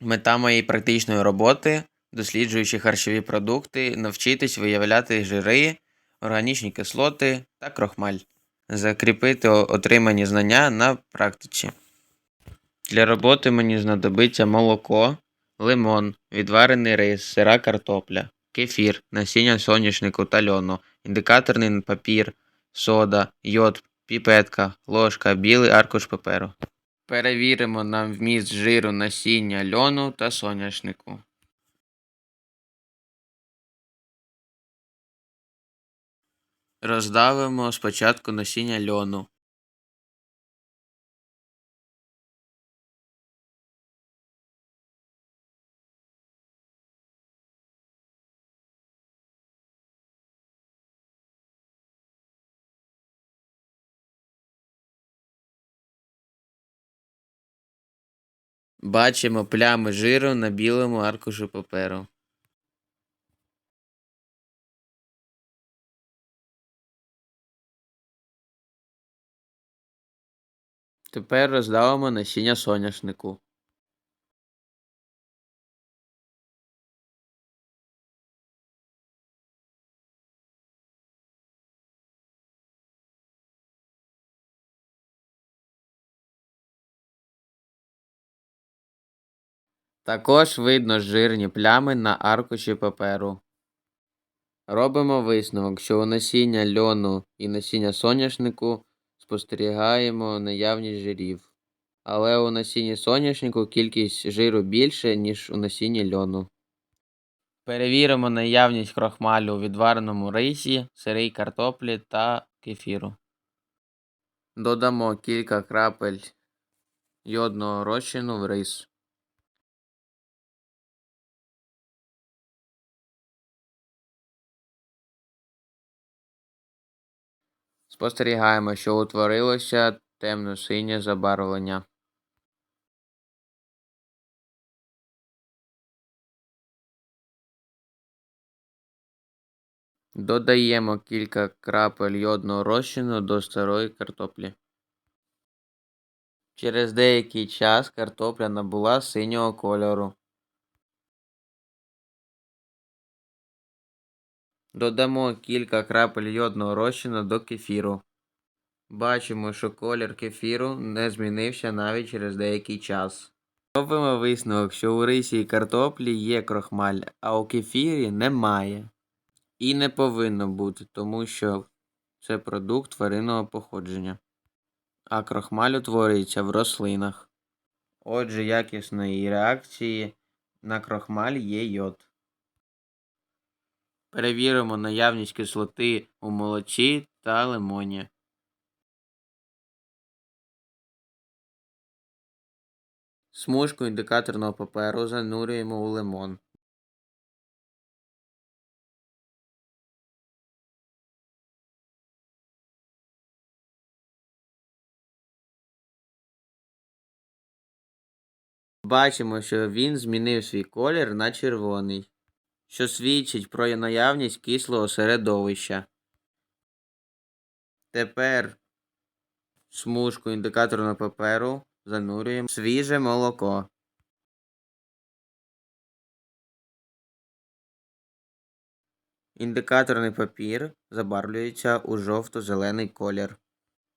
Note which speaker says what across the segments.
Speaker 1: Мета моєї практичної роботи, досліджуючи харчові продукти, навчитись виявляти жири, органічні кислоти та крохмаль, закріпити отримані знання на практиці. Для роботи мені знадобиться молоко, лимон, відварений рис, сира картопля, кефір, насіння соняшнику та льону, індикаторний папір, сода, йод, піпетка, ложка, білий аркуш паперу. Перевіримо на вміст жиру насіння льону та соняшнику. Роздавимо спочатку насіння льону. Бачимо плями жиру на білому аркушу паперу. Тепер роздавимо насіння соняшнику. Також видно жирні плями на аркуші паперу. Робимо висновок, що у насіння льону і насіння соняшнику спостерігаємо наявність жирів. Але у насінні соняшнику кількість жиру більше, ніж у насінні льону. Перевіримо наявність крохмалю у відвареному рисі, сирій картоплі та кефіру. Додамо кілька крапель йодного розчину в рис. Спостерігаємо, що утворилося темно-синє забарвлення. Додаємо кілька крапель йодного розчину до старої картоплі. Через деякий час картопля набула синього кольору. Додамо кілька крапель йодного розчину до кефіру. Бачимо, що колір кефіру не змінився навіть через деякий час. Робимо висновок, що у рисі і картоплі є крохмаль, а у кефірі немає. І не повинно бути, тому що це продукт тваринного походження. А крохмаль утворюється в рослинах. Отже, якісної реакції на крохмаль є йод. Перевіримо наявність кислоти у молочі та лимоні. Смужку індикаторного паперу занурюємо у лимон. Бачимо, що він змінив свій колір на червоний, що свідчить про наявність кислого середовища. Тепер смужку індикаторного паперу занурюємо свіже молоко. Індикаторний папір забарвлюється у жовто-зелений колір.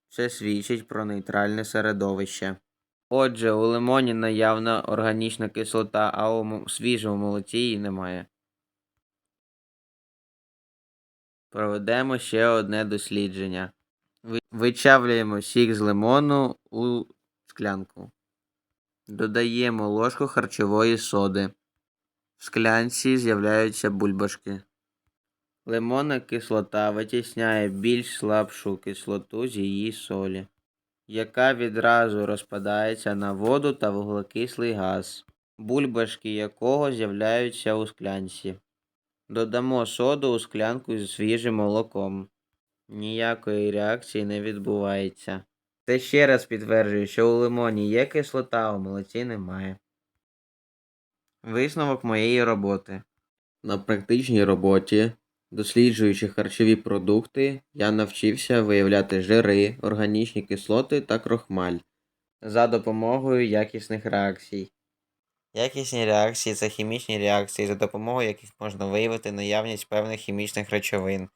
Speaker 1: Це свідчить про нейтральне середовище. Отже, у лимоні наявна органічна кислота, а у свіжому молоці її немає. Проведемо ще одне дослідження. Вичавлюємо сік з лимону у склянку. Додаємо ложку харчової соди. В склянці з'являються бульбашки. Лимонна кислота витісняє більш слабшу кислоту з її солі, яка відразу розпадається на воду та вуглекислий газ, бульбашки якого з'являються у склянці. Додамо соду у склянку зі свіжим молоком. Ніякої реакції не відбувається. Це ще раз підтверджує, що у лимоні є кислота, а у молоці немає. Висновок моєї роботи. На практичній роботі, досліджуючи харчові продукти, я навчився виявляти жири, органічні кислоти та крохмаль за допомогою якісних реакцій. Якісні реакції це хімічні реакції, за допомогою яких можна виявити наявність певних хімічних речовин,